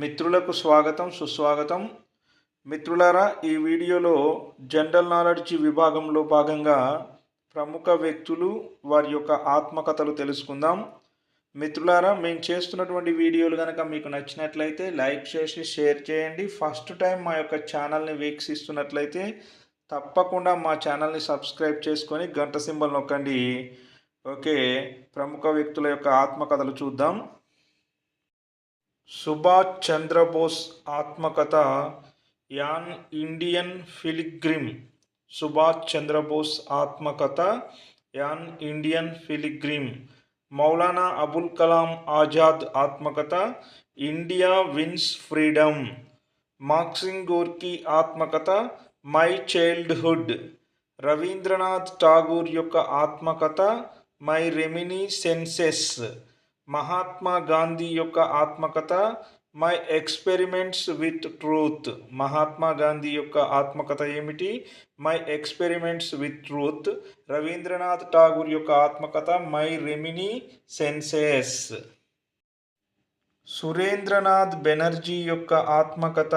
మిత్రులకు స్వాగతం సుస్వాగతం. మిత్రులారా ఈ వీడియోలో జనరల్ నాలెడ్జ్ విభాగంలో భాగంగా ప్రముఖ వ్యక్తులు వారి యొక్క ఆత్మకథలు తెలుసుకుందాం. మిత్రులారా మేము చేస్తున్నటువంటి వీడియోలు కనుక మీకు నచ్చినట్లయితే లైక్ చేసి షేర్ చేయండి. ఫస్ట్ టైం మా యొక్క ఛానల్ని వీక్షిస్తున్నట్లయితే తప్పకుండా మా ఛానల్ని సబ్స్క్రైబ్ చేసుకొని గంట సింబల్ నొక్కండి. ఓకే ప్రముఖ వ్యక్తుల యొక్క ఆత్మకథలు చూద్దాం. సుభాష్ చంద్రబోస్ ఆత్మకథ an Indian pilgrim Subhash Chandrabose ఆత్మకథ an Indian pilgrim Maulana Abul Kalam Azad ఆత్మకథ India wins freedom Maxim Gorky ఆత్మకథ మై చైల్డ్హుడ్ రవీంద్రనాథ్ ఠాగూర్ యొక్క ఆత్మకథ my reminiscences Mahatma Gandhi యొక్క ఆత్మకథ my experiments with truth. Mahatma Gandhi యొక్క ఆత్మకథ ఏమిటి? My experiments with truth. Rabindranath Tagore యొక్క ఆత్మకథ my reminiscences. Surendranath Banerjee యొక్క ఆత్మకథ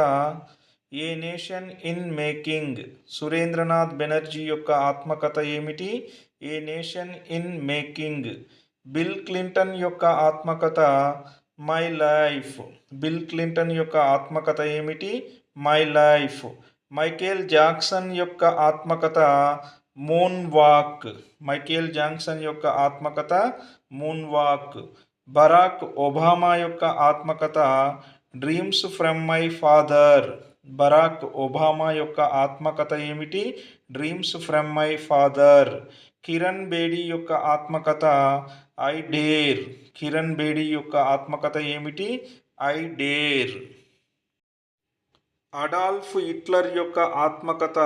a nation in making. Surendranath Banerjee యొక్క ఆత్మకథ ఏమిటి? A nation in making. Bill Clinton యొక్క ఆత్మకథ మై లైఫ్ బిల్ క్లింటన్ యొక్క ఆత్మకథ ఏమిటి? మై లైఫ్ మైకేల్ జాక్సన్ యొక్క ఆత్మకథ మూన్ వాక్ మైకేల్ జాక్సన్ యొక్క ఆత్మకథ మూన్ వాక్ బరాక్ ఒబామా యొక్క ఆత్మకథ dreams from my father Barack Obama యొక్క ఆత్మకథ ఏమిటి? Dreams from my father Kiran Bedi యొక్క ఆత్మకథ ఐ డేర్. కిరణ్ బేడి యొక్క ఆత్మకథ ఏమిటి? I dare. అడాల్ఫ్ హిట్లర్ యొక్క ఆత్మకథ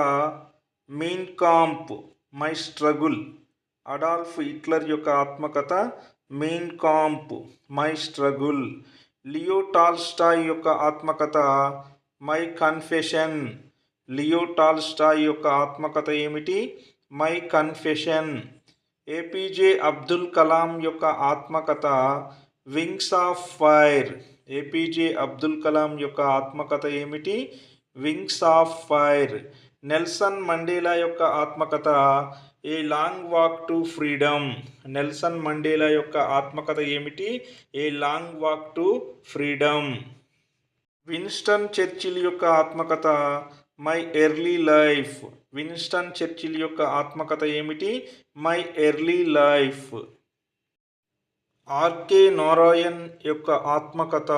Mein Kampf my struggle. Adolf Hitler యొక్క ఆత్మకథ Mein Kampf my struggle. Leo Tolstoy యొక్క ఆత్మకథ మై కన్ఫెషన్. లియో టాల్స్టాయ్ యొక్క ఆత్మకథ ఏమిటి? My confession. APJ Abdul Kalam యొక్క ఆత్మకథ wings of fire. APJ Abdul Kalam యొక్క ఆత్మకథ ఏమిటి? Wings of fire. Nelson Mandela యొక్క ఆత్మకథ a long walk to freedom. Nelson Mandela యొక్క ఆత్మకథ ఏమిటి? A long walk to freedom. Winston Churchill యొక్క ఆత్మకథ my early life. Winston Churchill యొక్క ఆత్మకథ ఏమిటి? My early life. R K Narayan యొక్క ఆత్మకథ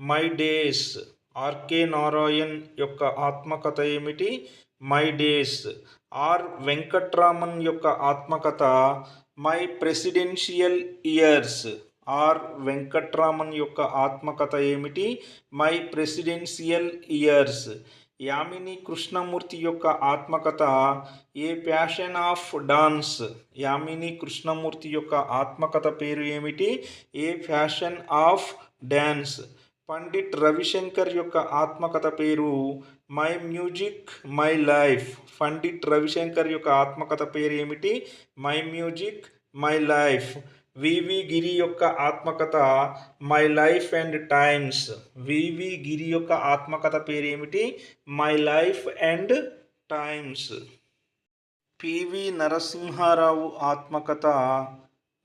మై డేస్. ఆర్కే నారాయణ్ యొక్క ఆత్మకథ ఏమిటి? My days. ఆర్ వెంకట్రామన్ యొక్క ఆత్మకథ my presidential years. R Venkataraman యొక్క ఆత్మకథ ఏమిటి? My presidential years. Yamini Krishnamurthy యొక్క ఆత్మకథ a passion of dance? Yamini Krishnamurthy యొక్క ఆత్మకథ పేరు ఏమిటి? A fashion of dance Pandit Ravishankar యొక్క ఆత్మకథ పేరు my music my life. Pandit Ravishankar యొక్క ఆత్మకథ పేరు ఏమిటి? My music my life. వివి గిరి యొక్క ఆత్మకథ my life and times VV Giri యొక్క ఆత్మకథ పేరు ఏమిటి my life and times PV Narasimha Rao ఆత్మకథ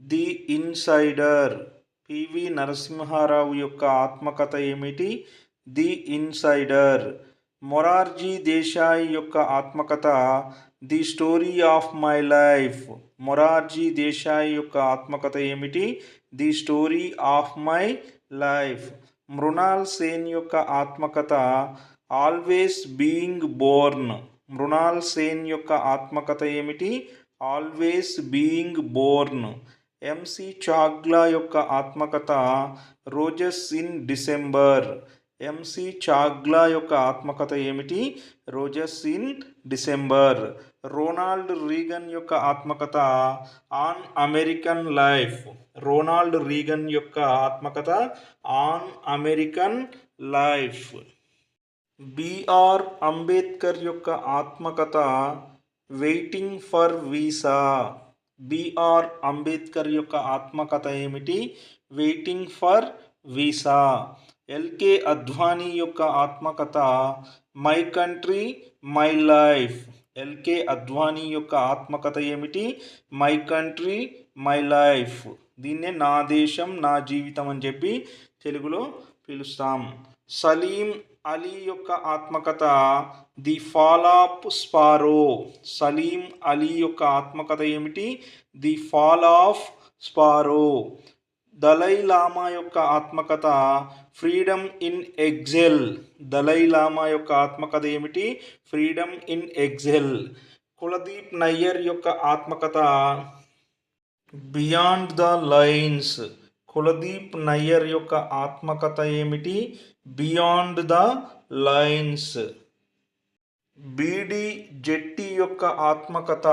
ది ఇన్సైడర్ పివి నరసింహారావు యొక్క ఆత్మకథ ఏమిటి ది ఇన్సైడర్ మొరార్జీ దేశాయ్ యొక్క ఆత్మకథ the story of my life Morarji Desai యొక్క ఆత్మకథ ఏమిటి? The story of my life Mrinal Sen యొక్క ఆత్మకథ always being born Mrinal Sen యొక్క ఆత్మకథ ఏమిటి? Always being born M C Chagla యొక్క ఆత్మకథ roses in December M C Chagla యొక్క ఆత్మకథ ఏమిటి? Roses in December. Ronald Reagan యొక్క ఆత్మకథ an American life. Ronald Reagan యొక్క ఆత్మకథ an American life. B R Ambedkar యొక్క ఆత్మకథ waiting for visa. B R Ambedkar యొక్క ఆత్మకథ ఏమిటి? Waiting for visa. L K Advani యొక్క ఆత్మకథ my country my life L K Advani యొక్క ఆత్మకథ ఏమిటి? మై కంట్రీ మై లైఫ్ దీన్నే నా దేశం నా జీవితం అని చెప్పి తెలుగులో పిలుస్తాం. సలీం అలీ యొక్క ఆత్మకథ the fall of sparrow Salim Ali యొక్క ఆత్మకథ ఏమిటి? The fall of sparrow Dalai Lama యొక్క ఆత్మకథ ఫ్రీడమ్ ఇన్ ఎగ్జెల్. దలై లామా యొక్క ఆత్మకథ ఏమిటి? Freedom in exile. Kuldip Nayar యొక్క ఆత్మకథ beyond the lines. Kuldip Nayar యొక్క ఆత్మకథ ఏమిటి? Beyond the lines. B D Jatti యొక్క ఆత్మకథ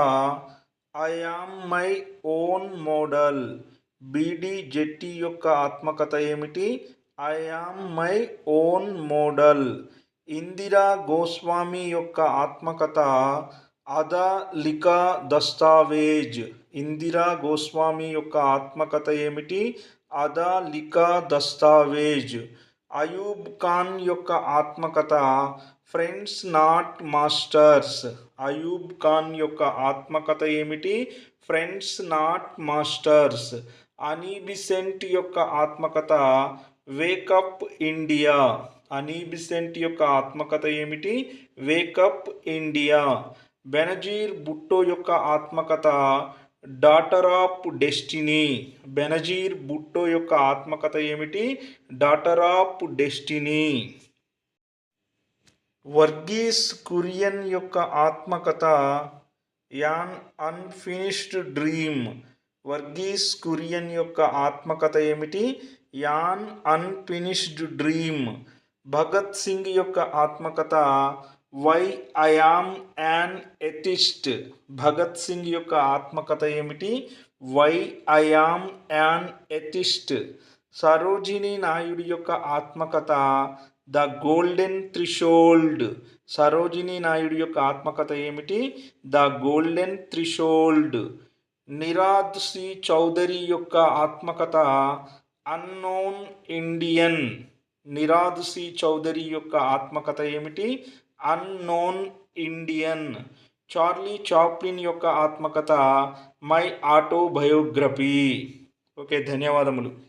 I am my own model. B D Jatti యొక్క ఆత్మకథ ఏమిటి? I am my own model Indira Goswami యొక్క ఆత్మకథ అదా లికా దస్తావేజ్. ఇందిరా గోస్వామి యొక్క ఆత్మకథ ఏమిటి? అదా లికా దస్తావేజ్. అయూబ్ ఖాన్ యొక్క ఆత్మకథ ఫ్రెండ్స్ నాట్ మాస్టర్స్. అయూబ్ ఖాన్ యొక్క ఆత్మకథ ఏమిటి? Friends not masters. అనీబిసెంట్ యొక్క ఆత్మకథ వేకప్ ఇండియా. అనీబిసెంట్ యొక్క ఆత్మకథ ఏమిటి? Wake up India. బెనజీర్ బుట్టో యొక్క ఆత్మకథ daughter of destiny. Benazir Bhutto యొక్క ఆత్మకథ ఏమిటి? Daughter of destiny. Verghese Kurien యొక్క ఆత్మకథ an unfinished dream. Verghese Kurien యొక్క ఆత్మకథ ఏమిటి? An unfinished dream. Bhagat Singh యొక్క ఆత్మకథ why I am an atheist. Bhagat Singh యొక్క ఆత్మకథ ఏమిటి? Why I am an atheist. Sarojini Naidu యొక్క ఆత్మకథ the golden threshold. Sarojini Naidu యొక్క ఆత్మకథ ఏమిటి? The golden threshold. Nirad C Chaudhuri యొక్క ఆత్మకథ unknown Indian Nirad C Chaudhuri యొక్క ఆత్మకథ ఏమిటి? అన్నోన్ ఇండియన్ చార్లీ చాప్లిన్ యొక్క ఆత్మకథ మై ఆటోబయోగ్రఫీ. ఓకే ధన్యవాదములు.